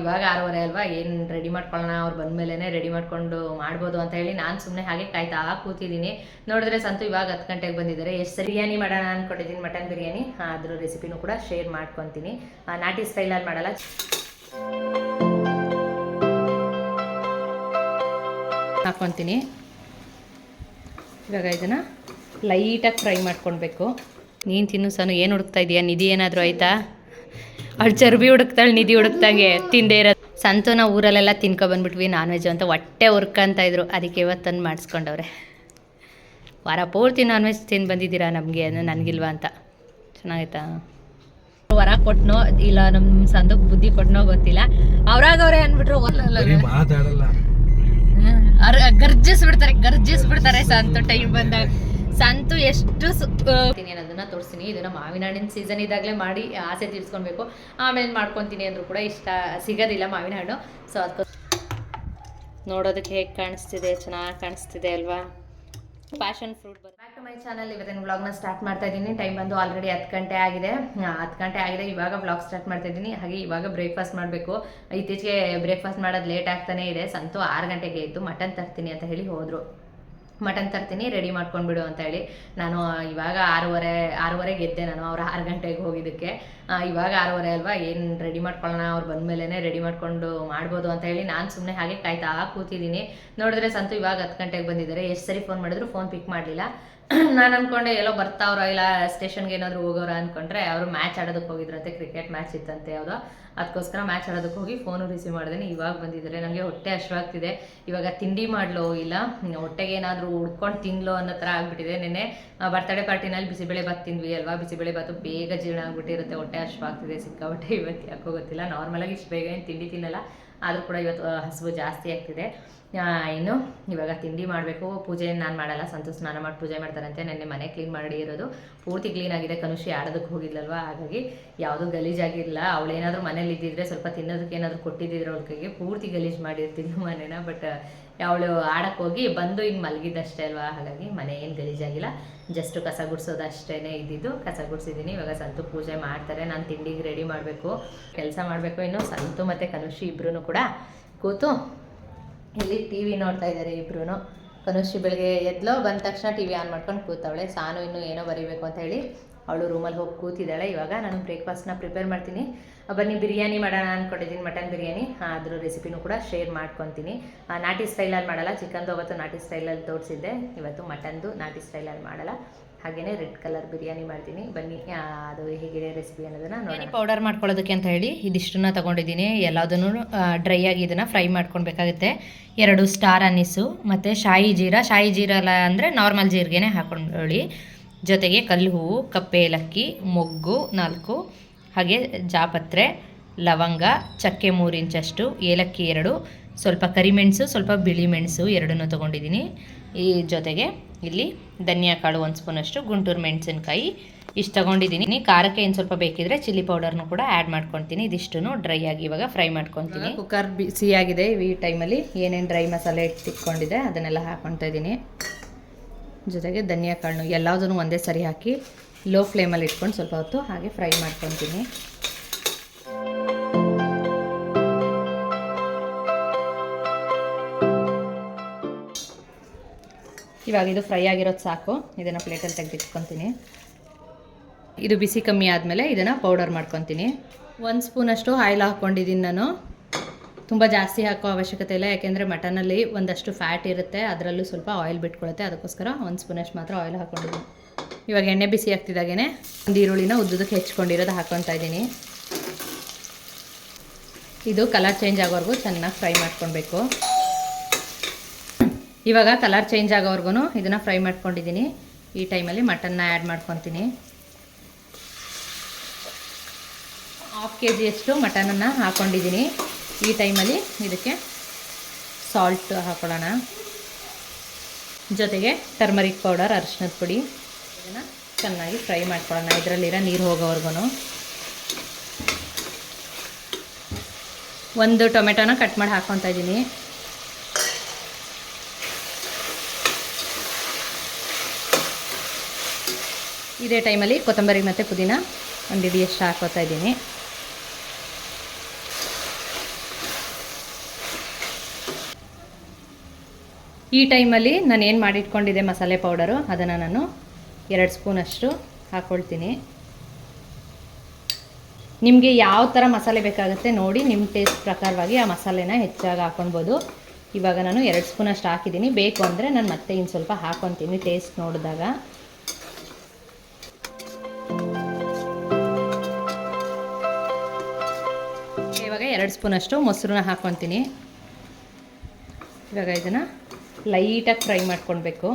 ಇವಾಗ ಆರೂವರೆ ಅಲ್ವಾ? ಏನು ರೆಡಿ ಮಾಡ್ಕೊಳ್ಳೋಣ ಅವ್ರು ಬಂದಮೇಲೆ ರೆಡಿ ಮಾಡ್ಕೊಂಡು ಮಾಡ್ಬೋದು ಅಂತ ಹೇಳಿ ನಾನು ಸುಮ್ಮನೆ ಹಾಗೆ ಕಾಯ್ತಾ ಕೂತಿದ್ದೀನಿ. ನೋಡಿದ್ರೆ ಸಂತು ಇವಾಗ ಹತ್ತು ಗಂಟೆಗೆ ಬಂದಿದ್ದಾರೆ ಎಷ್ಟು ಬಿರಿಯಾನಿ ಮಾಡೋಣ ಅಂದ್ಕೊಂಡಿದ್ದೀನಿ ಮಟನ್ ಬಿರಿಯಾನಿ. ಅದ್ರ ರೆಸಿಪಿನೂ ಕೂಡ ಶೇರ್ ಮಾಡ್ಕೊತೀನಿ. ನಾಟಿ ಸ್ಟೈಲಲ್ಲಿ ಮಾಡಲ್ಲ. ಹಾಕ್ಕೊತೀನಿ ಇವಾಗ ಇದನ್ನು ಲೈಟಾಗಿ ಫ್ರೈ ಮಾಡ್ಕೊಳ್ಬೇಕು. ನೀನು ತಿನ್ನು ಸನು, ಏನು ಹುಡುಕ್ತಾ ಇದೆಯಾ? ನಿಧಿ ಏನಾದರೂ ಆಯ್ತಾ? ಅವಳು ಚರ್ಬಿ ಹುಡುಕ್ತಾಳೆ ನಿಧಿ ಹುಡುಕ್ತಾಗೆ ತಿಂದೇ ಇರೋದು. ಸಂತೋನ ಊರಲ್ಲೆಲ್ಲ ತಿನ್ಕೊ ಬಂದ್ಬಿಟ್ವಿ ನಾನ್ ವೆಜ್ ಅಂತ ಹೊಟ್ಟೆ ಹುರ್ಕಂತ ಇದ್ರು. ಅದಕ್ಕೆ ಇವತ್ತನ್ನು ಮಾಡಿಸ್ಕೊಂಡವ್ರೆ. ವಾರ ಪೂರ್ತಿ ನಾನ್ ವೆಜ್ ತಿಂದು ಬಂದಿದ್ದೀರಾ ನಮಗೆ ನನಗಿಲ್ವಾ ಅಂತ. ಚೆನ್ನಾಗೈತಾ? ವರ ಕೊಟ್ನೋ ಇಲ್ಲ ನಮ್ಮ ಸಂದಕ್ ಬುದ್ಧಿ ಕೊಟ್ನೋ ಗೊತ್ತಿಲ್ಲ. ಅವ್ರಾಗವ್ರೆ ಅನ್ಬಿಟ್ರು ಅಂದ್ಬಿಟ್ರು ಗರ್ಜಿಸ್ ಬಿಡ್ತಾರೆ ಗರ್ಜಿಸ್ಬಿಡ್ತಾರೆ ಗರ್ಜಿಸ್ಬಿಡ್ತಾರೆ ಸಂತು ಟೈಮ್ ಬಂದಾಗ. ಸಂತು ಎಷ್ಟು ಸುತ್ತೀನಿ ಅನ್ನೋದನ್ನ ತೋರಿಸ್ತೀನಿ. ಇದನ್ನ ಮಾವಿನ ಹಣ್ಣಿನ ಸೀಸನ್ ಇದ್ದಾಗಲೇ ಮಾಡಿ ಆಸೆ ತೀರ್ಸ್ಕೊಳ್ಬೇಕು. ಆಮೇಲೆ ಮಾಡ್ಕೊತೀನಿ ಅಂದ್ರೂ ಕೂಡ ಇಷ್ಟ ಸಿಗೋದಿಲ್ಲ ಮಾವಿನ ಹಣ್ಣು ಸೊ ಅದಕ್ಕೆ ನೋಡೋದಕ್ಕೆ ಹೇಗೆ ಕಾಣಿಸ್ತಿದೆ? ಚೆನ್ನಾಗಿ ಕಾಣಿಸ್ತಿದೆ ಅಲ್ವಾ? Passion fruit back to my channel ಇವತ್ತಿನ ವ್ಲಾಗ್ನ ಸ್ಟಾರ್ಟ್ ಮಾಡ್ತಾ ಇದ್ದೀನಿ. ಟೈಮ್ ಬಂದು ಆಲ್ರೆಡಿ ಹತ್ತು ಗಂಟೆ ಆಗಿದೆ. ಹತ್ತು ಗಂಟೆ ಆಗಿದೆ. ಇವಾಗ ವ್ಲಾಗ್ ಸ್ಟಾರ್ಟ್ ಮಾಡ್ತಾ ಇದ್ದೀನಿ. ಹಾಗೆ ಇವಾಗ ಬ್ರೇಕ್ಫಾಸ್ಟ್ ಮಾಡಬೇಕು. ಇತ್ತೀಚೆಗೆ ಬ್ರೇಕ್ಫಾಸ್ಟ್ ಮಾಡೋದು ಲೇಟ್ ಆಗ್ತಾನೆ ಇದೆ. ಸಂತು ಆರು ಗಂಟೆಗೆ ಇದ್ದು ಮಟನ್ ತರ್ತೀನಿ ಅಂತ ಹೇಳಿ ಹೋದರು. ಮಟನ್ ತರ್ತೀನಿ ರೆಡಿ ಮಾಡ್ಕೊಂಡ್ಬಿಡು ಅಂತ ಹೇಳಿ. ನಾನು ಇವಾಗ ಆರೂವರೆ, ಆರೂವರೆಗೆ ಎದ್ದೆ ನಾನು, ಅವ್ರು ಆರು ಗಂಟೆಗೆ ಹೋಗಿದ್ದಕ್ಕೆ. ಇವಾಗ ಆರೂವರೆ ಅಲ್ವಾ? ಏನು ರೆಡಿ ಮಾಡ್ಕೊಳ್ಳೋಣ ಅವ್ರು ಬಂದಮೇಲೆ ರೆಡಿ ಮಾಡ್ಕೊಂಡು ಮಾಡ್ಬೋದು ಅಂತ ಹೇಳಿ ನಾನು ಸುಮ್ಮನೆ ಹಾಗೆ ಕಾಯ್ತಾ ಕೂತಿದ್ದೀನಿ. ನೋಡಿದ್ರೆ ಸಂತು ಇವಾಗ ಹತ್ತು ಗಂಟೆಗೆ ಬಂದಿದ್ದಾರೆ. ಎಷ್ಟು ಸರಿ ಫೋನ್ ಮಾಡಿದ್ರು ಫೋನ್ ಪಿಕ್ ಮಾಡಲಿಲ್ಲ. ನಾನು ಅನ್ಕೊಂಡೆ, ಎಲ್ಲೋ ಬರ್ತಾವ್ರೋ ಇಲ್ಲ ಸ್ಟೇಷನ್ಗೆ ಏನಾದರೂ ಹೋಗೋರ ಅನ್ಕೊಂಡ್ರೆ, ಅವರು ಮ್ಯಾಚ್ ಆಡೋದಕ್ಕೆ ಹೋಗಿದ್ರಂತೆ ಕ್ರಿಕೆಟ್ ಮ್ಯಾಚ್ ಇತ್ತಂತೆ ಯಾವುದೋ. ಅದಕ್ಕೋಸ್ಕರ ಮ್ಯಾಚ್ ಆಡೋದಕ್ಕೆ ಹೋಗಿ ಫೋನು ರಿಸೀವ್ ಮಾಡಿದ್ದೀನಿ ಇವಾಗ ಬಂದಿದ್ದಾರೆ. ನನಗೆ ಹೊಟ್ಟೆ ಹಶ್ವಾಗ್ತಿದೆ ಇವಾಗ ತಿಂಡಿ ಮಾಡಲೋ ಇಲ್ಲ, ಹೊಟ್ಟೆಗೆ ಏನಾದರೂ ಉಡ್ಕೊಂಡು ತಿನ್ಲೋ ಅನ್ನೋ ಥರ ಆಗ್ಬಿಟ್ಟಿದೆ. ನೆನ್ನೆ ಬರ್ತಡೇ ಪಾರ್ಟಿನಲ್ಲಿ ಬಿಸಿಬೇಳೆ ಭಾತ್ ತಿಂದ್ವಿ ಅಲ್ವಾ? ಬಿಸಿಬೇಳೆ ಭಾತು ಬೇಗ ಜೀರ್ಣ ಆಗ್ಬಿಟ್ಟಿರುತ್ತೆ, ಹೊಟ್ಟೆ ಹಶ್ವಾಗ್ತಿದೆ ಸಿಕ್ಕಾಬಟ್ಟೆ ಇವತ್ತು ಯಾಕೋ ಗೊತ್ತಿಲ್ಲ. ನಾರ್ಮಲಾಗಿ ಇಷ್ಟು ಬೇಗ ಏನು ತಿಂಡಿ ತಿನ್ನಲ್ಲ, ಆದರೂ ಕೂಡ ಇವತ್ತು ಹಸಿವು ಜಾಸ್ತಿ ಆಗ್ತಿದೆ. ಇನ್ನು ಇವಾಗ ತಿಂಡಿ ಮಾಡಬೇಕು. ಪೂಜೆ ನಾನು ಮಾಡಲ್ಲ ಸಂತು ಸ್ನಾನ ಮಾಡಿ ಪೂಜೆ ಮಾಡ್ತಾರಂತೆ. ನೆನ್ನೆ ಮನೆ ಕ್ಲೀನ್ ಮಾಡಿ ಇರೋದು. ಪೂರ್ತಿ ಕ್ಲೀನ್ ಆಗಿದೆ. ಕನುಷಿ ಆಡೋದಕ್ಕೆ ಹೋಗಿದ್ಲಲ್ವಾ? ಹಾಗಾಗಿ ಯಾವುದೂ ಗಲೀಜಾಗಿಲ್ಲ ಅವಳು ಏನಾದರೂ ಮನೇಲಿ ಇದ್ದಿದ್ರೆ ಸ್ವಲ್ಪ ತಿನ್ನೋದಕ್ಕೆ ಏನಾದರೂ ಕೊಟ್ಟಿದ್ದಿದ್ರೆ ಅವಳ ಕೈಗೆ ಪೂರ್ತಿ ಗಲೀಜು ಮಾಡಿರ್ತೀನಿ ಮನೇನ. ಬಟ್ ಅವಳು ಆಡಕ್ಕೆ ಹೋಗಿ ಬಂದು ಹಿಂಗೆ ಮಲಗಿದ್ದಷ್ಟೇ ಅಲ್ವಾ? ಹಾಗಾಗಿ ಮನೆ ಏನು ಗಲೀಜಾಗಿಲ್ಲ. ಜಸ್ಟ್ ಕಸ ಗುಡಿಸೋದು ಅಷ್ಟೇ ಇದ್ದಿದ್ದು. ಕಸ ಗುಡಿಸಿದ್ದೀನಿ ಇವಾಗ ಸಂತು ಪೂಜೆ ಮಾಡ್ತಾರೆ. ನಾನು ತಿಂಡಿಗೆ ರೆಡಿ ಮಾಡಬೇಕು. ಕೆಲಸ ಮಾಡಬೇಕು ಇನ್ನು. ಸಂತು ಮತ್ತು ಕನುಷಿ ಇಬ್ಬರೂ ಕೂಡ ಕೂತು ಇಲ್ಲಿ ಟಿ ವಿ ನೋಡ್ತಾ ಇದ್ದಾರೆ ಇಬ್ರು ಕನುಷಿ ಬೆಳಗ್ಗೆ ಎದ್ಲೋ, ಬಂದ ತಕ್ಷಣ ಟಿ ವಿ ಆನ್ ಮಾಡ್ಕೊಂಡು ಕೂತವಳೆ. ಸಾನು ಇನ್ನೂ ಏನೋ ಬರೀಬೇಕು ಅಂತ ಹೇಳಿ ಅವಳು ರೂಮಲ್ಲಿ ಹೋಗಿ ಕೂತಿದ್ದಾಳೆ. ಇವಾಗ ನಾನು ಬ್ರೇಕ್ಫಾಸ್ಟ್ನ ಪ್ರಿಪೇರ್ ಮಾಡ್ತೀನಿ. ಬನ್ನಿ, ಬಿರಿಯಾನಿ ಮಾಡೋಣ ಅಂದ್ಕೊಂಡಿದ್ದೀನಿ ಮಟನ್ ಬಿರಿಯಾನಿ. ಅದ್ರ ರೆಸಿಪಿನೂ ಕೂಡ ಶೇರ್ ಮಾಡ್ಕೊತೀನಿ. ನಾಟಿ ಸ್ಟೈಲಲ್ಲಿ ಮಾಡಲ್ಲ. ಚಿಕನ್ದು ಅವತ್ತು ನಾಟಿ ಸ್ಟೈಲಲ್ಲಿ ತೋರಿಸಿದ್ದೆ. ಇವತ್ತು ಮಟನ್ದು ನಾಟಿ ಸ್ಟೈಲಲ್ಲಿ ಮಾಡಲ್ಲ. ಹಾಗೆಯೇ ರೆಡ್ ಕಲರ್ ಬಿರಿಯಾನಿ ಮಾಡ್ತೀನಿ. ಬನ್ನಿ ಅದು ಹೇಗಿದೆ ರೆಸಿಪಿ ಅನ್ನೋದನ್ನ ನೋಡಿ ಪೌಡರ್ ಮಾಡ್ಕೊಳ್ಳೋದಕ್ಕೆ ಅಂತ ಹೇಳಿ ಇದಿಷ್ಟನ್ನ ತಗೊಂಡಿದ್ದೀನಿ. ಎಲ್ಲದನ್ನು ಡ್ರೈ ಆಗಿ ಇದನ್ನು ಫ್ರೈ ಮಾಡ್ಕೊಳ್ಬೇಕಾಗುತ್ತೆ. ಎರಡು ಸ್ಟಾರ್ ಅನ್ನಿಸು ಮತ್ತು ಶಾಯಿ ಜೀರಾ. ಶಾಯಿ ಜೀರ ಅಂದರೆ ನಾರ್ಮಲ್ ಜೀರಿಗೆನೇ ಹಾಕ್ಕೊಳ್ಳಿ ಜೊತೆಗೆ ಕಲ್ಲು ಹೂವು ಕಪ್ಪೆ ಏಲಕ್ಕಿ, ಮೊಗ್ಗು ನಾಲ್ಕು, ಹಾಗೆ ಜಾಪತ್ರೆ, ಲವಂಗ, ಚಕ್ಕೆ ಮೂರು ಇಂಚಷ್ಟು, ಏಲಕ್ಕಿ ಎರಡು, ಸ್ವಲ್ಪ ಕರಿಮೆಣಸು, ಸ್ವಲ್ಪ ಬಿಳಿ ಮೆಣಸು ಎರಡನ್ನೂ ತೊಗೊಂಡಿದ್ದೀನಿ. ಈ ಜೊತೆಗೆ ಇಲ್ಲಿ ಧನಿಯಾ ಕಾಳು ಒಂದು ಸ್ಪೂನಷ್ಟು, ಗುಂಟೂರು ಮೆಣಸಿನ್ಕಾಯಿ ಇಷ್ಟು ತೊಗೊಂಡಿದ್ದೀನಿ. ಖಾರಕ್ಕೆ ಏನು ಸ್ವಲ್ಪ ಬೇಕಿದ್ರೆ ಚಿಲ್ಲಿ ಪೌಡರ್ನು ಕೂಡ ಆ್ಯಡ್ ಮಾಡ್ಕೊತೀನಿ ಇದಿಷ್ಟು ಡ್ರೈ ಆಗಿ ಇವಾಗ ಫ್ರೈ ಮಾಡ್ಕೊತೀನಿ ಕುಕ್ಕರ್ ಬಿಸಿಯಾಗಿದೆ ಈ ಟೈಮಲ್ಲಿ ಏನೇನು ಡ್ರೈ ಮಸಾಲೆ ಇಟ್ಕೊಂಡಿದೆ ಅದನ್ನೆಲ್ಲ ಹಾಕ್ಕೊತಾ ಇದ್ದೀನಿ. ಜೊತೆಗೆ ಧನಿಯಾ ಕಾಳು ಎಲ್ಲದನ್ನು ಒಂದೇ ಸರಿ ಹಾಕಿ ಲೋ ಫ್ಲೇಮಲ್ಲಿ ಇಟ್ಕೊಂಡು ಸ್ವಲ್ಪ ಹೊತ್ತು ಹಾಗೆ ಫ್ರೈ ಮಾಡ್ಕೊತೀನಿ ಇವಾಗ ಇದು ಫ್ರೈ ಆಗಿರೋದು ಸಾಕು. ಇದನ್ನು ಪ್ಲೇಟಲ್ಲಿ ತೆಗೆದಿಟ್ಕೊತೀನಿ ಇದು ಬಿಸಿ ಕಮ್ಮಿ ಆದಮೇಲೆ ಇದನ್ನು ಪೌಡರ್ ಮಾಡ್ಕೊತೀನಿ ಒಂದು ಸ್ಪೂನಷ್ಟು ಆಯಿಲ್ ಹಾಕ್ಕೊಂಡಿದ್ದೀನಿ ನಾನು. ತುಂಬ ಜಾಸ್ತಿ ಹಾಕೋ ಅವಶ್ಯಕತೆ ಇಲ್ಲ, ಯಾಕೆಂದರೆ ಮಟನಲ್ಲಿ ಒಂದಷ್ಟು ಫ್ಯಾಟ್ ಇರುತ್ತೆ, ಅದರಲ್ಲೂ ಸ್ವಲ್ಪ ಆಯಿಲ್ ಬಿಟ್ಕೊಳುತ್ತೆ, ಅದಕ್ಕೋಸ್ಕರ ಒಂದು ಸ್ಪೂನಷ್ಟು ಮಾತ್ರ ಆಯಿಲ್ ಹಾಕ್ಕೊಂಡಿದ್ದೀನಿ ಇವಾಗ ಎಣ್ಣೆ ಬಿಸಿ ಆಗ್ತಿದ್ದಾಗೇ ಒಂದು ಈರುಳ್ಳಿನ ಉದ್ದಕ್ಕೆ ಹೆಚ್ಕೊಂಡಿರೋದು ಹಾಕ್ಕೊತಾ ಇದ್ದೀನಿ. ಇದು ಕಲರ್ ಚೇಂಜ್ ಆಗೋವರೆಗೂ ಚೆನ್ನಾಗಿ ಫ್ರೈ ಮಾಡ್ಕೊಳ್ಬೇಕು. ಇವಾಗ ಕಲರ್ ಚೇಂಜ್ ಆಗೋವರೆಗೂ ಇದನ್ನು ಫ್ರೈ ಮಾಡ್ಕೊಂಡಿದ್ದೀನಿ. ಈ ಟೈಮಲ್ಲಿ ಮಟನ್ನ ಆ್ಯಡ್ ಮಾಡ್ಕೊತೀನಿ ಹಾಫ್ ಕೆ ಜಿಯಷ್ಟು ಮಟನನ್ನು ಹಾಕ್ಕೊಂಡಿದ್ದೀನಿ ಈ ಟೈಮಲ್ಲಿ ಇದಕ್ಕೆ ಸಾಲ್ಟ್ ಹಾಕೊಳ್ಳೋಣ. ಜೊತೆಗೆ ಟರ್ಮರಿಕ್ ಪೌಡರ್ ಅರಿಶಿನದ ಪುಡಿ. ಇದನ್ನು ಚೆನ್ನಾಗಿ ಫ್ರೈ ಮಾಡ್ಕೊಳ್ಳೋಣ. ಇದರಲ್ಲಿರೋ ನೀರು ಹೋಗೋವರೆಗೂ ಒಂದು ಟೊಮೆಟೊನ ಕಟ್ ಮಾಡಿ ಹಾಕ್ಕೊತಾ ಇದ್ದೀನಿ. ಇದೇ ಟೈಮಲ್ಲಿ ಕೊತ್ತಂಬರಿ ಮತ್ತು ಪುದೀನ ಒಂದು ಇಡಿಯಷ್ಟು ಹಾಕೋತಾ ಇದ್ದೀನಿ. ಈ ಟೈಮಲ್ಲಿ ನಾನು ಏನು ಮಾಡಿಟ್ಕೊಂಡಿದ್ದೆ ಮಸಾಲೆ ಪೌಡರು, ಅದನ್ನು ನಾನು ಎರಡು ಸ್ಪೂನಷ್ಟು ಹಾಕ್ಕೊಳ್ತೀನಿ ನಿಮಗೆ ಯಾವ ಥರ ಮಸಾಲೆ ಬೇಕಾಗುತ್ತೆ ನೋಡಿ ನಿಮ್ಮ ಟೇಸ್ಟ್ ಪ್ರಕಾರವಾಗಿ ಆ ಮಸಾಲೆನ ಹೆಚ್ಚಾಗಿ ಹಾಕ್ಕೊಳ್ಬೋದು ಇವಾಗ ನಾನು ಎರಡು ಸ್ಪೂನಷ್ಟು ಹಾಕಿದ್ದೀನಿ. ಬೇಕು ಅಂದರೆ ನಾನು ಮತ್ತೆ ಇನ್ನು ಸ್ವಲ್ಪ ಹಾಕ್ಕೊತೀನಿ ಟೇಸ್ಟ್ ನೋಡಿದಾಗ. ಇವಾಗ ಎರಡು ಸ್ಪೂನಷ್ಟು ಮೊಸರನ್ನ ಹಾಕ್ಕೊತೀನಿ ಇವಾಗ ಇದನ್ನು ಲೈಟಾಗಿ ಫ್ರೈ ಮಾಡ್ಕೊಳ್ಬೇಕು.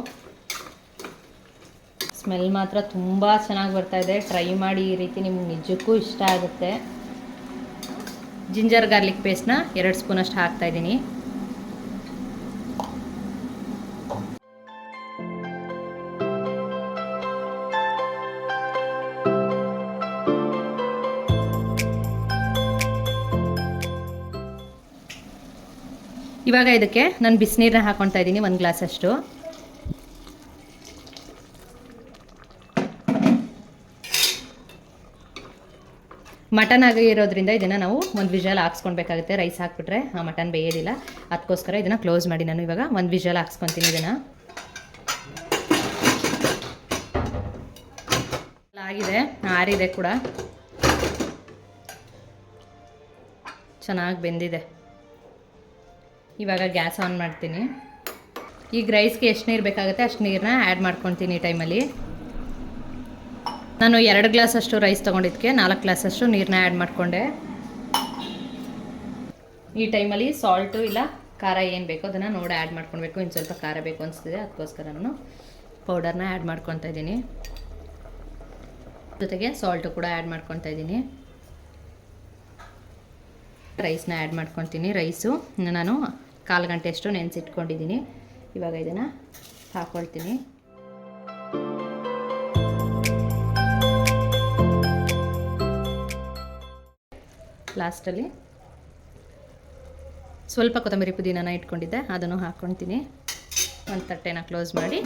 ಸ್ಮೆಲ್ ಮಾತ್ರ ತುಂಬ ಚೆನ್ನಾಗಿ ಬರ್ತಾ ಇದೆ. ಟ್ರೈ ಮಾಡಿ ಈ ರೀತಿ ನಿಮ್ಗೆ ನಿಜಕ್ಕೂ ಇಷ್ಟ ಆಗುತ್ತೆ. ಜಿಂಜರ್ ಗಾರ್ಲಿಕ್ ಪೇಸ್ಟ್ನ ಎರಡು ಸ್ಪೂನಷ್ಟು ಹಾಕ್ತಾ ಇವಾಗ ಇದಕ್ಕೆ ನಾನು ಬಿಸಿನೀರನ್ನ ಹಾಕ್ಕೊತಾ ಇದ್ದೀನಿ, ಒಂದು ಗ್ಲಾಸಷ್ಟು ಮಟನ್ ಆಗಿ ಇರೋದ್ರಿಂದ ಇದನ್ನು ನಾವು ಒಂದು ವಿಷಲ್ ಹಾಕ್ಸ್ಕೊಳ್ಬೇಕಾಗುತ್ತೆ. ರೈಸ್ ಹಾಕ್ಬಿಟ್ರೆ ಆ ಮಟನ್ ಬೇಯೋದಿಲ್ಲ. ಅದಕ್ಕೋಸ್ಕರ ಇದನ್ನು ಕ್ಲೋಸ್ ಮಾಡಿ ನಾನು ಇವಾಗ ಒಂದು ವಿಷಲ್ ಹಾಕ್ಸ್ಕೊತೀನಿ ಇದನ್ನು. ಆಗಿದೆ, ಆರಿದೆ ಕೂಡ. ಚೆನ್ನಾಗಿ ಬೆಂದಿದೆ. ಇವಾಗ ಗ್ಯಾಸ್ ಆನ್ ಮಾಡ್ತೀನಿ. ಈಗ ರೈಸ್ಗೆ ಎಷ್ಟು ನೀರು ಬೇಕಾಗುತ್ತೆ ಅಷ್ಟು ನೀರನ್ನ ಆ್ಯಡ್ ಮಾಡ್ಕೊತೀನಿ ಈ ಟೈಮಲ್ಲಿ ನಾನು ಎರಡು ಗ್ಲಾಸ್ ಅಷ್ಟು ರೈಸ್ ತೊಗೊಂಡಿದ್ದಕ್ಕೆ ನಾಲ್ಕು ಗ್ಲಾಸ್ ಅಷ್ಟು ನೀರನ್ನ ಆ್ಯಡ್ ಮಾಡಿಕೊಂಡೆ. ಈ ಟೈಮಲ್ಲಿ ಸಾಲ್ಟು ಇಲ್ಲ, ಖಾರ ಏನು ಬೇಕೋ ಅದನ್ನು ನೋಡಿ ಆ್ಯಡ್ ಮಾಡ್ಕೊಳ್ಬೇಕು. ಇನ್ನು ಸ್ವಲ್ಪ ಖಾರ ಬೇಕು ಅನಿಸ್ತಿದೆ ಅದಕ್ಕೋಸ್ಕರ ನಾನು ಪೌಡರ್ನ ಆ್ಯಡ್ ಮಾಡ್ಕೊತಾ ಇದ್ದೀನಿ. ಜೊತೆಗೆ ಸಾಲ್ಟು ಕೂಡ ಆ್ಯಡ್ ಮಾಡ್ಕೊತಾ ಇದ್ದೀನಿ. ರೈಸ್ನ ಆ್ಯಡ್ ಮಾಡ್ಕೊತೀನಿ ರೈಸು ನಾನು ಕಾಲು ಗಂಟೆಯಷ್ಟು ನೆನೆಸಿಟ್ಕೊಂಡಿದ್ದೀನಿ. ಇವಾಗ ಇದನ್ನು ಹಾಕ್ಕೊಳ್ತೀನಿ ಲಾಸ್ಟಲ್ಲಿ ಸ್ವಲ್ಪ ಕೊತ್ತಂಬರಿ ಪುದೀನ ಇಟ್ಕೊಂಡಿದ್ದೆ, ಅದನ್ನು ಹಾಕ್ಕೊಳ್ತೀನಿ ಒಂದು ತಟ್ಟೆನ ಕ್ಲೋಸ್ ಮಾಡಿ.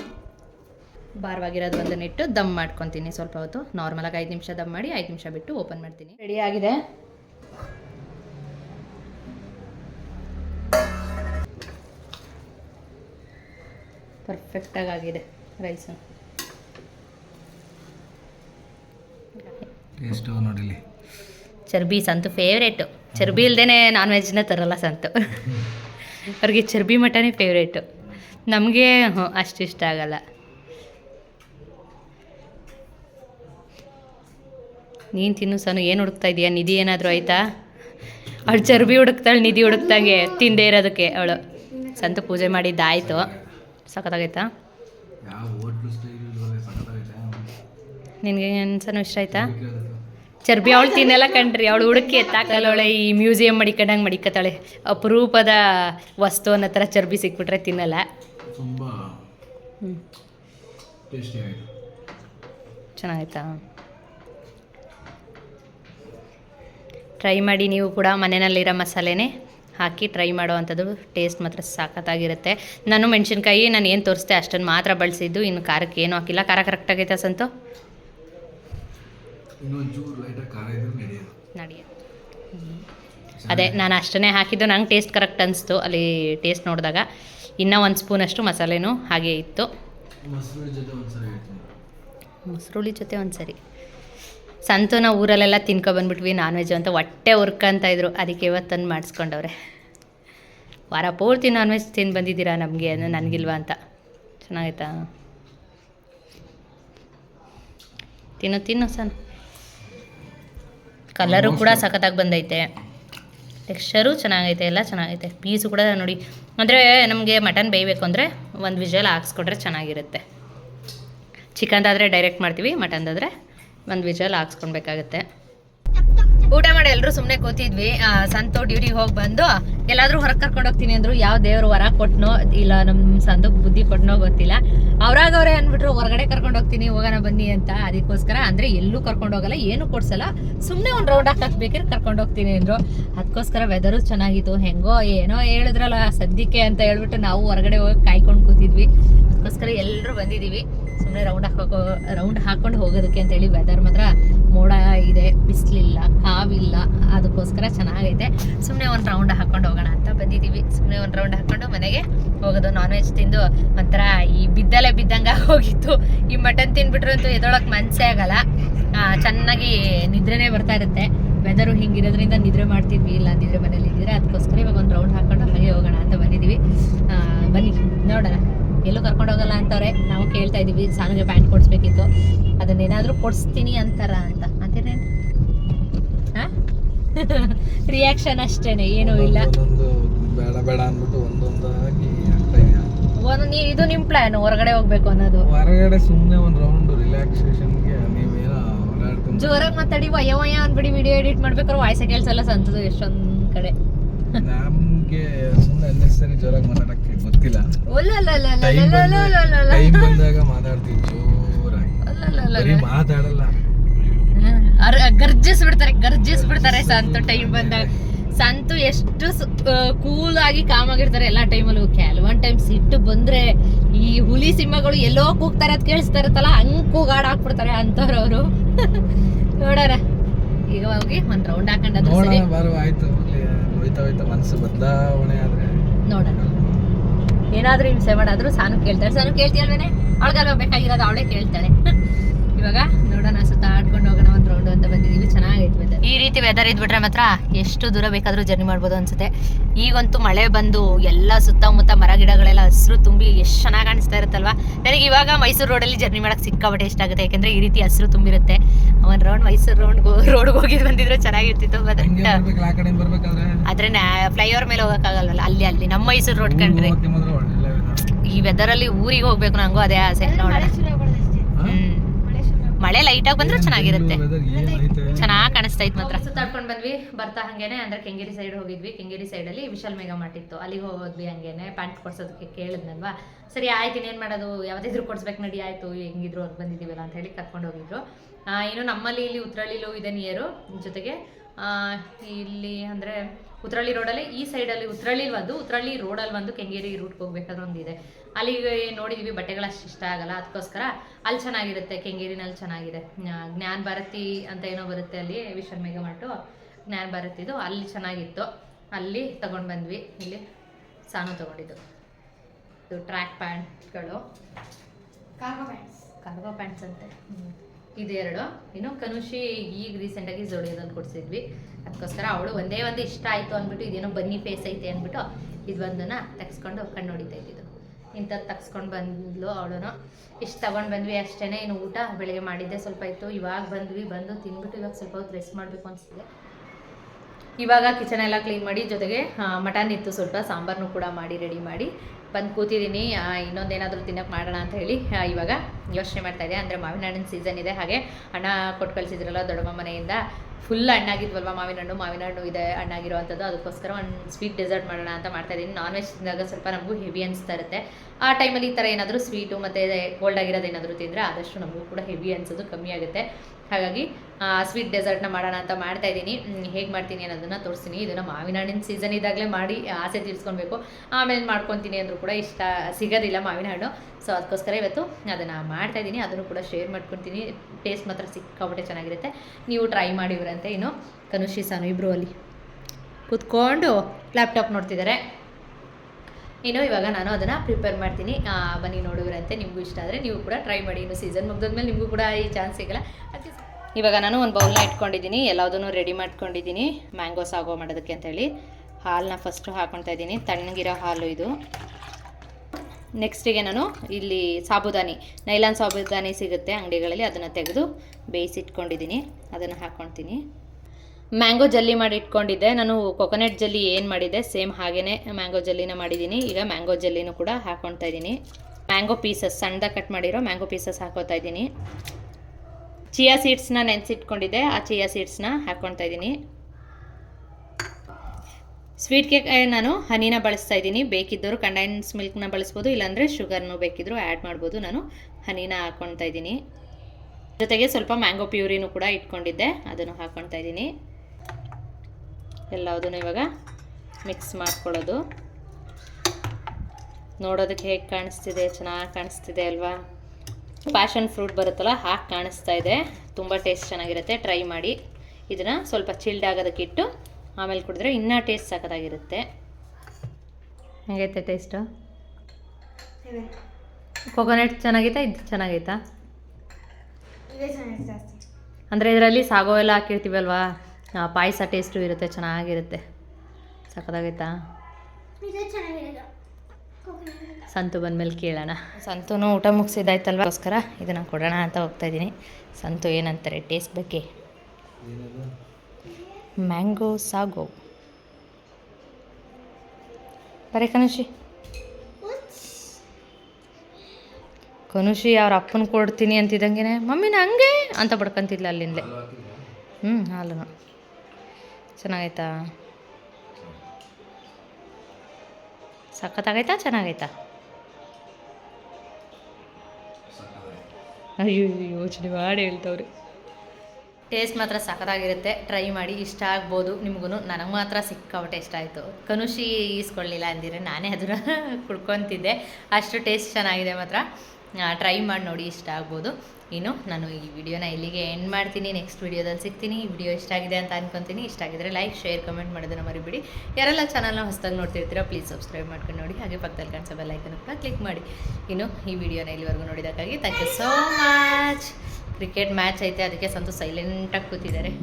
ಭಾರವಾಗಿರೋದು ಒಂದನ್ನು ಇಟ್ಟು ದಮ್ ಮಾಡ್ಕೊತೀನಿ ಸ್ವಲ್ಪ ಹೊತ್ತು. ನಾರ್ಮಲಾಗಿ ಐದು ನಿಮಿಷ ದಮ್ ಮಾಡಿ, ಐದು ನಿಮಿಷ ಬಿಟ್ಟು ಓಪನ್ ಮಾಡ್ತೀನಿ. ರೆಡಿ ಆಗಿದೆ. ಪರ್ಫೆಕ್ಟಾಗಿ ಆಗಿದೆ ರೈಸು ಟೇಸ್ಟು ನೋಡಿಲಿ ಚರ್ಬಿ ಸಂತು ಫೇವ್ರೇಟು ಚರ್ಬಿ ಇಲ್ಲದೇ ನಾನ್ ವೆಜ್ನ ತರಲ್ಲ ಸಂತು. ಅವ್ರಿಗೆ ಚರ್ಬಿ ಮಟನೇ ಫೇವ್ರೇಟು ನಮಗೆ ಅಷ್ಟು ಇಷ್ಟ ಆಗಲ್ಲ. ನೀನು ತಿನ್ನು ಸನು ಏನು ಹುಡುಕ್ತಾ ಇದೀಯಾ? ನಿಧಿ ಏನಾದರೂ ಆಯ್ತಾ? ಅವಳು ಚರ್ಬಿ ಹುಡುಕ್ತಾಳೆ ನಿಧಿ ಹುಡುಕ್ತಾಗೆ ತಿಂದೇ ಇರೋದಕ್ಕೆ ಅವಳು. ಸಂತು ಪೂಜೆ ಮಾಡಿದ್ದಾಯಿತು. ಸಖತ್ತಾಗೈತಾ ನಿನಗೆ ಸನು ಇಷ್ಟ ಆಯ್ತಾ? ಚರ್ಬಿ ಅವಳು ತಿನ್ನೆಲ್ಲ ಕಣ್ರಿ ಅವಳು ಹುಡುಕಿ ಎತ್ತಾಕಲ್ಲ ಅವಳೆ ಈ ಮ್ಯೂಸಿಯಂ ಮಡಿಕೊಂಡಂಗೆ ಮಡಿಕತ್ತಾಳೆ. ಅಪರೂಪದ ವಸ್ತು ಅನ್ನೋ ಥರ ಚರ್ಬಿ ಸಿಕ್ಬಿಟ್ರೆ ತಿನ್ನಲ್ಲ. ಚೆನ್ನಾಗಾಯ್ತಾ ಟ್ರೈ ಮಾಡಿ ನೀವು ಕೂಡ ಮನೆಯಲ್ಲಿರೋ ಮಸಾಲೆನೇ ಹಾಕಿ ಟ್ರೈ ಮಾಡುವಂಥದ್ದು ಟೇಸ್ಟ್ ಮಾತ್ರ ಸಾಕತ್ತಾಗಿರುತ್ತೆ ನಾನು ಮೆಣಸಿನ್ಕಾಯಿ ನಾನು ಏನು ತೋರಿಸ್ದೆ ಅಷ್ಟನ್ನು ಮಾತ್ರ ಬಳಸಿದ್ದು. ಇನ್ನು ಖಾರಕ್ಕೆ ಏನೂ ಹಾಕಿಲ್ಲ. ಖಾರ ಕರೆಕ್ಟಾಗೈತೆ ಸಂತು? ನಡೆಯ ಅದೇ ನಾನು ಅಷ್ಟನ್ನೇ ಹಾಕಿದ್ದು. ನಂಗೆ ಟೇಸ್ಟ್ ಕರೆಕ್ಟ್ ಅನಿಸ್ತು ಅಲ್ಲಿ ಟೇಸ್ಟ್ ನೋಡಿದಾಗ. ಇನ್ನೂ ಒಂದು ಸ್ಪೂನಷ್ಟು ಮಸಾಲೆನೂ ಹಾಗೆ ಇತ್ತು. ಮೊಸರುಳಿ ಜೊತೆ ಒಂದು ಸರಿ ಸಂತು ನಾವು ಊರಲ್ಲೆಲ್ಲ ತಿನ್ಕೊ ಬಂದ್ಬಿಟ್ವಿ ನಾನ್ ವೆಜ್ ಅಂತ. ಹೊಟ್ಟೆ ಹುರ್ಕಂತ ಇದ್ರು. ಅದಕ್ಕೆ ಇವತ್ತನ್ನು ಮಾಡಿಸ್ಕೊಂಡವ್ರೆ. ವಾರ ಪೂರ್ತಿ ನಾನ್ ವೆಜ್ ತಿಂದು ಬಂದಿದ್ದೀರಾ ನಮಗೆ? ಅಂದರೆ ನನಗಿಲ್ವಾ ಅಂತ. ಚೆನ್ನಾಗೈತಾ? ತಿನ್ನು ತಿನ್ನು ಸನ್. ಕಲರು ಕೂಡ ಸಖತ್ತಾಗಿ ಬಂದೈತೆ. ಟೆಕ್ಸ್ಚರು ಚೆನ್ನಾಗೈತೆ ಎಲ್ಲ ಚೆನ್ನಾಗೈತೆ. ಪೀಸು ಕೂಡ ನೋಡಿ. ಅಂದರೆ ನಮಗೆ ಮಟನ್ ಬೇಯಬೇಕು ಅಂದರೆ ಒಂದು ವಿಜಲ್ ಹಾಕ್ಸ್ಕೊಟ್ರೆ ಚೆನ್ನಾಗಿರುತ್ತೆ. ಚಿಕನ್ದಾದರೆ ಡೈರೆಕ್ಟ್ ಮಾಡ್ತೀವಿ ಮಟನ್ದಾದರೆ ಒಂದು ವಿಜಲ್ ಹಾಕ್ಸ್ಕೊಳ್ಬೇಕಾಗತ್ತೆ ಊಟ ಮಾಡಿ ಎಲ್ಲರೂ ಸುಮ್ಮನೆ ಕೂತಿದ್ವಿ. ಸಂತು ಡ್ಯೂಟಿಗೆ ಹೋಗಿ ಬಂದು ಎಲ್ಲಾದ್ರೂ ಹೊರಗೆ ಕರ್ಕೊಂಡು ಹೋಗ್ತೀನಿ ಅಂದ್ರು ಯಾವ ದೇವ್ರು ವರ ಕೊಟ್ನೋ ಇಲ್ಲ ನಮ್ಮ ಸಂದಕ್ ಬುದ್ಧಿ ಕೊಟ್ನೋ ಗೊತ್ತಿಲ್ಲ. ಅವ್ರಾಗ ಅವರೇ ಅಂದ್ಬಿಟ್ರು ಹೊರಗಡೆ ಕರ್ಕೊಂಡು ಹೋಗ್ತೀನಿ, ಹೋಗೋಣ ಬನ್ನಿ ಅಂತ. ಅದಕ್ಕೋಸ್ಕರ ಅಂದ್ರೆ ಎಲ್ಲೂ ಕರ್ಕೊಂಡು ಹೋಗಲ್ಲ, ಏನು ಕೊಡ್ಸಲ್ಲ. ಸುಮ್ಮನೆ ಒಂದು ರೌಂಡ್ ಹಾಕಕ್ ಬೇಕಾದ್ರೆ ಕರ್ಕೊಂಡು ಹೋಗ್ತೀನಿ ಅಂದ್ರು. ಅದಕ್ಕೋಸ್ಕರ ವೆದರು ಚೆನ್ನಾಗಿತ್ತು. ಹೆಂಗೋ ಏನೋ ಹೇಳಿದ್ರಲ್ಲ ಸದ್ಯಕ್ಕೆ ಅಂತ ಹೇಳ್ಬಿಟ್ಟು ನಾವು ಹೊರಗಡೆ ಹೋಗಿ ಕಾಯ್ಕೊಂಡು ಕೂತಿದ್ವಿ. ಅದಕ್ಕೋಸ್ಕರ ಎಲ್ಲರೂ ಬಂದಿದ್ದೀವಿ ಸುಮ್ಮನೆ ರೌಂಡ್ ಹಾಕೋ ರೌಂಡ್ ಹಾಕೊಂಡು ಹೋಗೋದಕ್ಕೆ ಅಂತೇಳಿ ವೆದರ್ ಮಾತ್ರ ಮೋಡ ಇದೆ, ಬಿಸಿಲಿಲ್ಲ, ಕಾವಿಲ್ಲ. ಅದಕ್ಕೋಸ್ಕರ ಚೆನ್ನಾಗೈತೆ. ಸುಮ್ಮನೆ ಒಂದು ರೌಂಡ್ ಹಾಕೊಂಡು ಹೋಗೋಣ. ಅಂತ ಬಂದಿದ್ದೀವಿ. ಸುಮ್ಮನೆ ಒಂದು ರೌಂಡ್ ಹಾಕೊಂಡು ಮನೆಗೆ ಹೋಗೋದು. ನಾನ್ ವೆಜ್ ತಿಂದು ಒಂಥರ ಈ ಬಿದ್ದಲೆ ಬಿದ್ದಂಗೆ ಹೋಗಿತ್ತು. ಈ ಮಟನ್ ತಿನ್ಬಿಟ್ರಂತೂ ಎದೊಳಕ್ಕೆ ಮನಸ್ಸೇ ಆಗಲ್ಲ. ಚೆನ್ನಾಗಿ ನಿದ್ರೆನೇ ಬರ್ತಾ ಇರುತ್ತೆ. ವೆದರು ಹಿಂಗಿರೋದ್ರಿಂದ ನಿದ್ರೆ ಮಾಡ್ತಿದ್ವಿ ಇಲ್ಲ ನಿದ್ರೆ ಮನೇಲಿ ಇದ್ದಿದ್ರೆ ಅದಕ್ಕೋಸ್ಕರ ಇವಾಗ ಒಂದು ರೌಂಡ್ ಹಾಕೊಂಡು ಹಾಗೆ ಹೋಗೋಣ ಅಂತ ಬಂದಿದ್ದೀವಿ. ಬನ್ನಿ, ನೋಡೋಣ. ಎಲ್ಲೂ ಕರ್ಕೊಂಡು ಹೋಗಲ್ಲ ಅಂತವ್ರೆ. ನಾವು ಕೇಳ್ತಾ ಇದೀವಿ ಸಾನಿಗೆ ಪ್ಯಾಂಟ್ ಕೊಡಿಸ್ಬೇಕಿತ್ತು. ಅದನ್ನೇನಾದರೂ ಕೊಡಿಸ್ತೀನಿ ಅಂತಾರ ಅಂತ. ಹಾ ರಿಯಾಕ್ಷನ್ ಅಷ್ಟೇನೆ, ಏನೂ ಇಲ್ಲ. ಬೇಡ ಅನ್ಬಿಟ್ಟು ಅಂದ್ಬಿಟ್ಟು ಒಂದೊಂದಾಗಿ ನೀ ಇದು ನಿಮ್ಮ ಪ್ಲಾನ್ ಹೊರಗಡೆ ಹೋಗ್ಬೇಕು ಅನ್ನೋದು. ಹೊರಗಡೆ ಸುಮ್ಮನೆ ಒಂದು ರೌಂಡ್ ರಿಲ್ಯಾಕ್ಸೇಷನ್ ಜೋರಾಗಿ ಮಾತಾಡಿ ವಯ ವಯ ಅಂದ್ಬಿಡಿ ವಿಡಿಯೋ ಎಡಿಟ್ ಮಾಡ್ಬೇಕಾದ್ರೆ ವಾಯ್ಸ್ ಕೇಳ್ಸ ಎಲ್ಲ ಸಂತದ ಎಷ್ಟೊಂದು ಕಡೆ. ನಮ್ಗೆ ಸುಮ್ಮನೆ ಅನ್ನಿಸ್ತಾರೆ ಜೋರಾಗಿ ಮಾತಾಡಕ್ಕೆ ಗೊತ್ತಿಲ್ಲ. ಟೈಮ್ ಬಂದಾಗ ಮಾತಾಡ್ತೀವಿ ಜೋರಾಗಿ. ಬರೀ ಮಾತಾಡಲ್ಲ. ಗರ್ಜಿಸ್ಬಿಡ್ತಾರೆ ಗರ್ಜಿಸ್ಬಿಡ್ತಾರೆ ಸಂತು ಟೈಮ್ ಬಂದಾಗ. ಸಂತು ಎಷ್ಟು ಕೂಲ್ ಆಗಿ ಕಾಮ್ ಆಗಿರ್ತಾರೆ ಎಲ್ಲಾ ಟೈಮಲ್ಲೂ ಕೆಲವೊಂದ್ ಟೈಮ್ ಸಿಟ್ಟು ಬಂದ್ರೆ ಈ ಹುಲಿ ಸಿಂಹಗಳು ಎಲ್ಲೋ ಕೂಗ್ತಾರೆ ಅದ್ ಕೇಳಿಸ್ತಾ ಇರುತ್ತಲ್ಲ ಹಂಗ್ ಕೂಗಾಡ್ ಹಾಕ್ಬಿಡ್ತಾರೆ ಅಂತವ್ರವ್ರು. ನೋಡೋಣ. ಈಗ ಹೋಗಿ ಒಂದ್ ರೌಂಡ್ ಹಾಕೊಂಡ್ ನೋಡೋಣ ಏನಾದ್ರೂ ಹಿಂಸೆ ಮಾಡಾದ್ರೂ ಸಾನು ಕೇಳ್ತಾಳೆ. ಸಾನು ಕೇಳ್ತೀಯಲ್ವೇನೆ? ಅವಳಗಲ್ವ ಬೇಕಾಗಿರೋದು ಅವಳೇ ಕೇಳ್ತಾಳೆ. ಇವಾಗ ನೋಡೋಣ ಸುತ್ತಾಡ್ಕೊಂಡು ಹೋಗೋಣ ಒಂದು ಚೆನ್ನಾಗೈತೆ ವೆದರ್ ಈ ರೀತಿ ವೆದರ್ ಇದ್ಬಿಟ್ರೆ ಮಾತ್ರ ಎಷ್ಟು ದೂರ ಬೇಕಾದ್ರೂ ಜರ್ನಿ ಮಾಡ್ಬೋದು ಅನ್ಸುತ್ತೆ. ಈಗಂತೂ ಮಳೆ ಬಂದು ಎಲ್ಲ ಸುತ್ತಮುತ್ತ ಮರ ಗಿಡಗಳೆಲ್ಲ ಹಸಿರು ತುಂಬಿ ಎಷ್ಟು ಚೆನ್ನಾಗಿ ಕಾಣಿಸ್ತಾ ಇರುತ್ತಲ್ವಾ? ನನಗೆ ಇವಾಗ ಮೈಸೂರು ರೋಡಲ್ಲಿ ಜರ್ನಿ ಮಾಡಕ್ಕೆ ಸಿಕ್ಕಾಬಟ್ಟೆ ಇಷ್ಟ ಆಗುತ್ತೆ ಯಾಕಂದ್ರೆ ಈ ರೀತಿ ಹಸಿರು ತುಂಬಿರುತ್ತೆ. ಒಂದು ರೌಂಡ್ ಮೈಸೂರು ರೌಂಡ್ ರೋಡ್ ಹೋಗಿ ಬಂದಿದ್ರೆ ಚೆನ್ನಾಗಿರ್ತಿತ್ತು ಬಟ್ ಫ್ಲೈ ಓವರ್ ಆದ್ರೆ ಫ್ಲೈಓವರ್ ಮೇಲೆ ಹೋಗಕ್ಕಾಗಲ್ವಲ್ಲ ಅಲ್ಲಿ ಅಲ್ಲಿ ನಮ್ಮ ಮೈಸೂರು ರೋಡ್ ಕಂಡ್ರೆ. ಈ ವೆದರ್ ಅಲ್ಲಿ ಊರಿಗೆ ಹೋಗ್ಬೇಕು ನಂಗೂ ಅದೇ ಆಸೆ ನೋಡೋಣ. ಮಳೆ ಲೈಟ್ ಆಗಿ ಬಂದ್ರೆ ಚೆನ್ನಾಗಿರುತ್ತೆ ಚೆನ್ನಾಗಿ ಕಾಣಿಸ್ತಾ ಇತ್ತು ಮಾತ್ರ. ಸುತ್ತಾಡ್ಕೊಂಡು ಬಂದ್ವಿ. ಬರ್ತಾ ಹಂಗೇನೆ ಅಂದ್ರೆ ಕೆಂಗೇರಿ ಸೈಡ್ ಹೋಗಿದ್ವಿ. ಕೆಂಗೇರಿ ಸೈಡ್ ಅಲ್ಲಿ ವಿಶಾಲ್ ಮೇಘ ಮಾಡಿತ್ತು ಅಲ್ಲಿಗೆ ಹೋದ್ವಿ ಹಂಗೇನೆ. ಪ್ಯಾಂಟ್ ಕೊಡ್ಸೋದಕ್ಕೆ ಕೇಳಿದ್ನಲ್ವಾ? ಸರಿ ಆಯ್ತು ಇನ್ನೇನ್ ಮಾಡೋದು? ಯಾವ್ದಿದ್ರು ಕೊಡ್ಸ್ಬೇಕು ನಡಿ ಆಯ್ತು ಹೆಂಗಿದ್ರು ಅವ್ರು ಬಂದಿದ್ದೀವಲ್ಲ ಅಂತ ಹೇಳಿ ಕರ್ಕೊಂಡು ಹೋಗಿದ್ರು. ಏನು ಇನ್ನು ನಮ್ಮಲ್ಲಿ ಇಲ್ಲಿ ಉತ್ರಳ್ಳಿಲೂ ಇದೆ ನಿಯರು ಜೊತೆಗೆ ಆ, ಇಲ್ಲಿ ಅಂದ್ರೆ ಉತ್ರಳ್ಳಿ ರೋಡಲ್ಲಿ ಈ ಸೈಡಲ್ಲಿ ಉತ್ರಳ್ಳಿ ಬಂದು ಉತ್ರಳ್ಳಿ ರೋಡಲ್ಲಿ ಒಂದು ಕೆಂಗೇರಿ ರೂಟ್ಗೆ ಹೋಗ್ಬೇಕಾದ್ರೆ ಒಂದಿದೆ ಅಲ್ಲಿಗೆ ನೋಡಿದ್ವಿ ಬಟ್ಟೆಗಳು ಅಷ್ಟು ಇಷ್ಟ ಆಗಲ್ಲ. ಅದಕ್ಕೋಸ್ಕರ ಅಲ್ಲಿ ಚೆನ್ನಾಗಿರುತ್ತೆ ಕೆಂಗೇರಿನಲ್ಲಿ ಚೆನ್ನಾಗಿದೆ. ಜ್ಞಾ- ಜ್ಞಾನ ಭಾರತಿ ಅಂತ ಏನೋ ಬರುತ್ತೆ ಅಲ್ಲಿ ವಿಶ್ವನ್ ಮೇಘ ಮಾಟು ಜ್ಞಾನ ಭಾರತಿದು ಅಲ್ಲಿ ಚೆನ್ನಾಗಿತ್ತು. ಅಲ್ಲಿ ತಗೊಂಡು ಬಂದ್ವಿ. ಇಲ್ಲಿ ಸಾನು ತಗೊಂಡಿದ್ದು. ಇದು ಟ್ರ್ಯಾಕ್ ಪ್ಯಾಂಟ್ಗಳು ಕಾರ್ಗೋ ಪ್ಯಾಂಟ್ಸ್ ಅಂತೆ. ಹ್ಮ್. ಇದೆರಡು ಇನ್ನು ಕನುಷಿ ಈಗ ರೀಸೆಂಟಾಗಿ ಜೋಡಿಯೋದನ್ನು ಕೊಡಿಸಿದ್ವಿ. ಅದಕ್ಕೋಸ್ಕರ ಅವಳು ಒಂದೇ ಒಂದು ಇಷ್ಟ ಆಯಿತು ಅಂದ್ಬಿಟ್ಟು ಇದೇನೋ ಬನ್ನಿ ಫೇಸ್ ಐತೆ ಅಂದ್ಬಿಟ್ಟು ಇದು ಒಂದನ್ನ ತಗ್ಸ್ಕೊಂಡು ಕಣ್ಣು ಹೊಡಿತಾ ಇದ್ದಿದ್ದು. ಇಂಥದ್ದು ತಗ್ಸ್ಕೊಂಡು ಬಂದ್ಲು ಅವಳು ಇಷ್ಟು ತಗೊಂಡು ಬಂದ್ವಿ ಅಷ್ಟೇ ಇನ್ನು ಊಟ ಬೆಳಗ್ಗೆ ಮಾಡಿದ್ದೆ ಸ್ವಲ್ಪ ಇತ್ತು. ಇವಾಗ ಬಂದ್ವಿ, ಬಂದು ತಿಂದ್ಬಿಟ್ಟು ಇವಾಗ ಸ್ವಲ್ಪ ಹೊತ್ತು ರೆಸ್ಟ್ ಮಾಡಬೇಕು ಅನಿಸ್ತಿದೆ ಇವಾಗ ಕಿಚನ್ ಎಲ್ಲ ಕ್ಲೀನ್ ಮಾಡಿ ಜೊತೆಗೆ ಮಟನ್ ಇತ್ತು ಸ್ವಲ್ಪ ಸಾಂಬಾರನ್ನು ಕೂಡ ಮಾಡಿ ರೆಡಿ ಮಾಡಿ. ಬಂದು ಕೂತಿದ್ದೀನಿ ಇನ್ನೊಂದೇನಾದರೂ ತಿನ್ನೋಕೆ ಮಾಡೋಣ ಅಂತ ಹೇಳಿ ಇವಾಗ ಯೋಚನೆ ಮಾಡ್ತಾ ಇದ್ದೆ. ಅಂದರೆ ಮಾವಿನ ಹಣ್ಣಿನ ಸೀಸನ್ ಇದೆ, ಹಾಗೆ ಹಣ ಕೊಟ್ಟು ಕಳಿಸಿದ್ರಲ್ಲ ದೊಡ್ಡಮ್ಮ ಮನೆಯಿಂದ ಫುಲ್ ಹಣ್ಣಾಗಿದ್ವಲ್ವ ಮಾವಿನ ಹಣ್ಣು? ಮಾವಿನ ಹಣ್ಣು ಇದೆ ಹಣ್ಣಾಗಿರುವಂಥದ್ದು ಅದಕ್ಕೋಸ್ಕರ ಒಂದು ಸ್ವೀಟ್ ಡೆಸರ್ಟ್ ಮಾಡೋಣ ಅಂತ ಮಾಡ್ತಾ ಇದ್ದೀನಿ. ನಾನ್ ವೆಜ್ ತಿಂದಾಗ ಸ್ವಲ್ಪ ನಮಗೂ ಹೆವಿ ಅನಿಸ್ತಾ ಇರುತ್ತೆ. ಆ ಟೈಮಲ್ಲಿ ಈ ಥರ ಏನಾದರೂ ಸ್ವೀಟು ಮತ್ತು ಕೋಲ್ಡ್ ಆಗಿರೋದು ಏನಾದರೂ ತಿಂದರೆ ಆದಷ್ಟು ನಮಗೂ ಕೂಡ ಹೆವಿ ಅನಿಸೋದು ಕಮ್ಮಿ ಆಗುತ್ತೆ. ಹಾಗಾಗಿ ಸ್ವೀಟ್ ಡೆಸರ್ಟ್ನ ಮಾಡೋಣ ಅಂತ ಮಾಡ್ತಾ ಇದ್ದೀನಿ. ಹೇಗೆ ಮಾಡ್ತೀನಿ ಅನ್ನೋದನ್ನು ತೋರಿಸ್ತೀನಿ. ಇದನ್ನು ಮಾವಿನ ಹಣ್ಣಿನ ಸೀಸನ್ ಇದ್ದಾಗಲೇ ಮಾಡಿ, ಆಸೆ ತೀರಿಸ್ಕೊಳ್ಬೇಕು. ಆಮೇಲೆ ಮಾಡ್ಕೊತೀನಿ ಅಂದರೂ ಕೂಡ ಇಷ್ಟ ಸಿಗೋದಿಲ್ಲ ಮಾವಿನ ಹಣ್ಣು ಸೊ ಅದಕ್ಕೋಸ್ಕರ ಇವತ್ತು ಅದನ್ನು ಮಾಡ್ತಾ ಇದ್ದೀನಿ. ಅದನ್ನು ಕೂಡ ಶೇರ್ ಮಾಡ್ಕೊತೀನಿ ಟೇಸ್ಟ್ ಮಾತ್ರ ಸಿಕ್ಕಾಪಟ್ಟೆ ಚೆನ್ನಾಗಿರುತ್ತೆ. ನೀವು ಟ್ರೈ ಮಾಡಿವ್ರಂತೆ ಇನ್ನು. ಕನುಷಿ ಸಾನು ಇಬ್ಬರು ಅಲ್ಲಿ ಕೂತ್ಕೊಂಡು ಲ್ಯಾಪ್ಟಾಪ್ ನೋಡ್ತಿದ್ದಾರೆ. ಇನ್ನು ಇವಾಗ ನಾನು ಅದನ್ನು ಪ್ರಿಪೇರ್ ಮಾಡ್ತೀನಿ. ಬನ್ನಿ ನೋಡಿದ್ರಂತೆ ನಿಮಗೂ ಇಷ್ಟ ಆದರೆ ನೀವು ಕೂಡ ಟ್ರೈ ಮಾಡಿ. ಇನ್ನು ಸೀಸನ್ ಮುಗ್ದಾದ್ಮೇಲೆ ನಿಮಗೂ ಕೂಡ ಈ ಚಾನ್ಸ್ ಸಿಗಲ್ಲ. ಇವಾಗ ನಾನು ಒಂದು ಬೌಲ್ನ ಇಟ್ಕೊಂಡಿದ್ದೀನಿ. ಎಲ್ಲದನ್ನು ರೆಡಿ ಮಾಡ್ಕೊಂಡಿದ್ದೀನಿ. ಮ್ಯಾಂಗೋ ಸಾಗೋ ಮಾಡೋದಕ್ಕೆ ಅಂತೇಳಿ. ಹಾಲನ್ನ ಫಸ್ಟು ಹಾಕ್ಕೊಳ್ತಾ ಇದ್ದೀನಿ. ತಣ್ಣಗಿರೋ ಹಾಲು ಇದು. ನೆಕ್ಸ್ಟಿಗೆ ನಾನು ಇಲ್ಲಿ ಸಾಬುದಾನಿ ನೈಲಾನ್ ಸಾಬುದಾನಿ ಸಿಗುತ್ತೆ ಅಂಗಡಿಗಳಲ್ಲಿ. ಅದನ್ನು ತೆಗೆದು ಬೇಯಿಸಿಟ್ಕೊಂಡಿದ್ದೀನಿ. ಅದನ್ನು ಹಾಕ್ಕೊಳ್ತೀನಿ ಮ್ಯಾಂಗೋ ಜಲ್ಲಿ ಮಾಡಿ ಇಟ್ಕೊಂಡಿದ್ದೆ. ನಾನು ಕೊಕೊನಟ್ ಜಲ್ಲಿ ಏನು ಮಾಡಿದ್ದೆ? ಸೇಮ್ ಹಾಗೇ ಮ್ಯಾಂಗೋ ಜಲ್ಲಿನ ಮಾಡಿದ್ದೀನಿ ಈಗ ಮ್ಯಾಂಗೋ ಜಲ್ಲಿನೂ ಕೂಡ ಹಾಕ್ಕೊಳ್ತಾ ಇದ್ದೀನಿ ಮ್ಯಾಂಗೋ ಪೀಸಸ್ ಸಣ್ಣದಾಗಿ ಕಟ್ ಮಾಡಿರೋ ಮ್ಯಾಂಗೋ ಪೀಸಸ್ ಹಾಕೋತಾ ಇದ್ದೀನಿ ಚಿಯಾ ಸೀಡ್ಸ್ನ ನೆನೆಸಿಟ್ಕೊಂಡಿದ್ದೆ. ಆ ಚಿಯಾ ಸೀಡ್ಸ್ನ ಹಾಕ್ಕೊಳ್ತಾ ಇದ್ದೀನಿ ಸ್ವೀಟ್ಗೆ ನಾನು ಹನಿನ ಬಳಸ್ತಾ ಇದ್ದೀನಿ ಬೇಕಿದ್ದವರು ಕಂಡೈನ್ಸ್ ಮಿಲ್ಕ್ನ ಬಳಸ್ಬೋದು, ಇಲ್ಲಾಂದರೆ ಶುಗರ್ನು ಬೇಕಿದ್ದರೂ ಆ್ಯಡ್ ಮಾಡ್ಬೋದು. ನಾನು ಹನಿನ ಹಾಕ್ಕೊಳ್ತಾ ಇದ್ದೀನಿ ಜೊತೆಗೆ ಸ್ವಲ್ಪ ಮ್ಯಾಂಗೋ ಪ್ಯೂರಿನೂ ಕೂಡ ಇಟ್ಕೊಂಡಿದ್ದೆ. ಅದನ್ನು ಹಾಕ್ಕೊಳ್ತಾ ಇದ್ದೀನಿ ಎಲ್ಲದನ್ನು ಇವಾಗ ಮಿಕ್ಸ್ ಮಾಡ್ಕೊಳ್ಳೋದು. ನೋಡೋದಕ್ಕೆ ಹೇಗೆ ಕಾಣಿಸ್ತಿದೆ ಚೆನ್ನಾಗಿ ಕಾಣಿಸ್ತಿದೆ ಅಲ್ವಾ? ಪ್ಯಾಷನ್ ಫ್ರೂಟ್ ಬರುತ್ತಲ್ಲ ಹಾಕಿ ಕಾಣಿಸ್ತಾ ಇದೆ. ತುಂಬ ಟೇಸ್ಟ್ ಚೆನ್ನಾಗಿರುತ್ತೆ ಟ್ರೈ ಮಾಡಿ. ಇದನ್ನು ಸ್ವಲ್ಪ ಚಿಲ್ಡ್ ಆಗೋದಕ್ಕೆ ಇಟ್ಟು ಆಮೇಲೆ ಕುಡಿದ್ರೆ ಇನ್ನೂ ಟೇಸ್ಟ್ ಸಾಕೋದಾಗಿರುತ್ತೆ ಹೆಂಗೈತೆ ಟೇಸ್ಟು ಕೊಕೊನಟ್ ಚೆನ್ನಾಗೈತಾ ಇದು ಚೆನ್ನಾಗೈತಾ? ಅಂದರೆ ಇದರಲ್ಲಿ ಸಾಗೋ ಎಲ್ಲ ಹಾಕಿರ್ತೀವಲ್ವಾ? ಪಾಯಸ ಟೇಸ್ಟು ಇರುತ್ತೆ ಚೆನ್ನಾಗಿರುತ್ತೆ. ಸಖತ್ತಾಗೈತಾ? ಸಂತು ಬಂದಮೇಲೆ ಕೇಳೋಣ. ಸಂತೂನು ಊಟ ಮುಗಿಸಿದಾಯ್ತಲ್ವಗೋಸ್ಕರ ಇದನ್ನು ಕೊಡೋಣ ಅಂತ ಹೋಗ್ತಾ ಇದ್ದೀನಿ. ಸಂತು ಏನಂತಾರೆ ಟೇಸ್ಟ್ ಬಗ್ಗೆ? Mango sago. ಬರೇ ಕನುಷಿ. ಕನುಷಿ ಅವ್ರ ಅಪ್ಪನ ಕೊಡ್ತೀನಿ ಅಂತಿದ್ದಂಗೆ ಮಮ್ಮಿನ ಹಂಗೆ ಅಂತ ಬಡ್ಕೊಂತಿದ್ಲ ಅಲ್ಲಿಂದಲೇ? ಹ್ಞೂ ಹಾಲು ಚೆನ್ನಾಗೈತಾ? ಸಖತ್ತಾಗೈತಾ, ಚೆನ್ನಾಗೈತಾ? ಅಯ್ಯೋ ಯೋಚನೆ ಮಾಡಿ ಹೇಳ್ತವ್ರೆ. ಟೇಸ್ಟ್ ಮಾತ್ರ ಸಖತ್ತಾಗಿರುತ್ತೆ. ಟ್ರೈ ಮಾಡಿ, ಇಷ್ಟ ಆಗ್ಬೋದು. ನಿಮಗೂ ನನಗೆ ಮಾತ್ರ ಸಿಕ್ಕಾಪಟ್ಟೆ ಇಷ್ಟ ಆಯಿತು. ಕನುಷಿ ಈಸ್ಕೊಳ್ಳಿಲ್ಲ ಅಂದಿದ್ರೆ ನಾನೇ ಅದನ್ನು ಕುಡ್ಕೊತಿದ್ದೆ. ಅಷ್ಟು ಟೇಸ್ಟ್ ಚೆನ್ನಾಗಿದೆ ಮಾತ್ರ. ಟ್ರೈ ಮಾಡಿ ನೋಡಿ, ಇಷ್ಟ ಆಗ್ಬೋದು. ಇನ್ನು ನಾನು ಈ ವಿಡಿಯೋನ ಇಲ್ಲಿಗೆ ಎಂಡ್ ಮಾಡ್ತೀನಿ. ನೆಕ್ಸ್ಟ್ ವಿಡಿಯೋದಲ್ಲಿ ಸಿಗ್ತೀನಿ. ಈ ವಿಡಿಯೋ ಇಷ್ಟ ಆಗಿದೆ ಅಂತ ಅನ್ಕೊತೀನಿ. ಇಷ್ಟ ಆಗಿದ್ರೆ ಲೈಕ್ ಶೇರ್ ಕಮೆಂಟ್ ಮಾಡೋದನ್ನ ಮರಿಬಿಡಿ. ಯಾರೆಲ್ಲ ಚಾನಲ್ನ ಹೊಸದಾಗಿ ನೋಡ್ತಿರ್ತೀರೋ ಪ್ಲೀಸ್ ಸಬ್ಸ್ಕ್ರೈಬ್ ಮಾಡ್ಕೊಂಡು ನೋಡಿ. ಹಾಗೆ ಪಕ್ಕದಲ್ಲಿ ಕಾಣಿಸೋ ಐಕನ್ ಕೂಡ ಕ್ಲಿಕ್ ಮಾಡಿ. ಇನ್ನು ಈ ವಿಡಿಯೋನ ಇಲ್ಲಿವರೆಗೂ ನೋಡಿದ್ದಕ್ಕಾಗಿ thank you so much cricket match ಐತೆ. ಅದಕ್ಕೆ ಸಂತು ಸೈಲೆಂಟಾಗಿ ಕೂತಿದ್ದಾರೆ.